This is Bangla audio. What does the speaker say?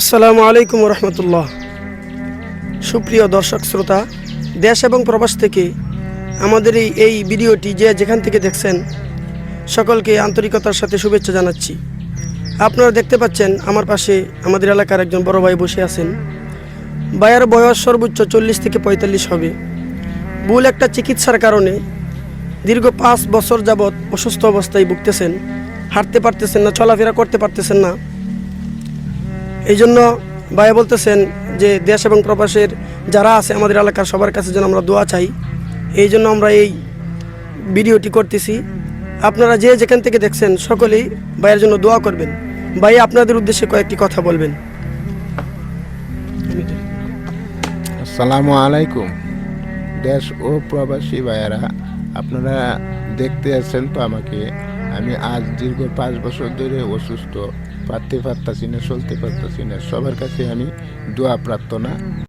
আসসালামু আলাইকুম রহমতুল্লাহ সুপ্রিয় দর্শক শ্রোতা, দেশ এবং প্রবাস থেকে আমাদের এই এই ভিডিওটি যে যেখান থেকে দেখছেন, সকলকে আন্তরিকতার সাথে শুভেচ্ছা জানাচ্ছি। আপনারা দেখতে পাচ্ছেন, আমার পাশে আমাদের এলাকার একজন বড় ভাই বসে আছেন। ভাইয়ের বয়স সর্বোচ্চ চল্লিশ থেকে পঁয়তাল্লিশ হবে। ভুল একটা চিকিৎসার কারণে দীর্ঘ পাঁচ বছর যাবৎ অসুস্থ অবস্থায় ভুগতেছেন, হাঁটতে পারতেছেন না, চলাফেরা করতে পারতেছেন না। এই জন্য ভাই বলতেছেন যে দেশ এবং প্রবাসের যারা আছে আমাদের এলাকার সবার কাছে যেন আমরা দোয়া চাই। এই জন্য আমরা এই ভিডিওটি করতেছি। আপনারা যে যেখান থেকে দেখছেন সকলেই ভাইয়ের জন্য দোয়া করবেন। ভাই, আপনাদের উদ্দেশ্যে কয়েকটি কথা বলবেন। আসসালামু আলাইকুম। দেশ ও প্রবাসী ভাইয়েরা, আপনারা দেখতে আছেন তো আমাকে। আমি আজ দীর্ঘ পাঁচ বছর ধরে অসুস্থ। পারতে পারতাছি না, চলতে পারতাছি না। সবার কাছে আমি দোয়া প্রার্থনা।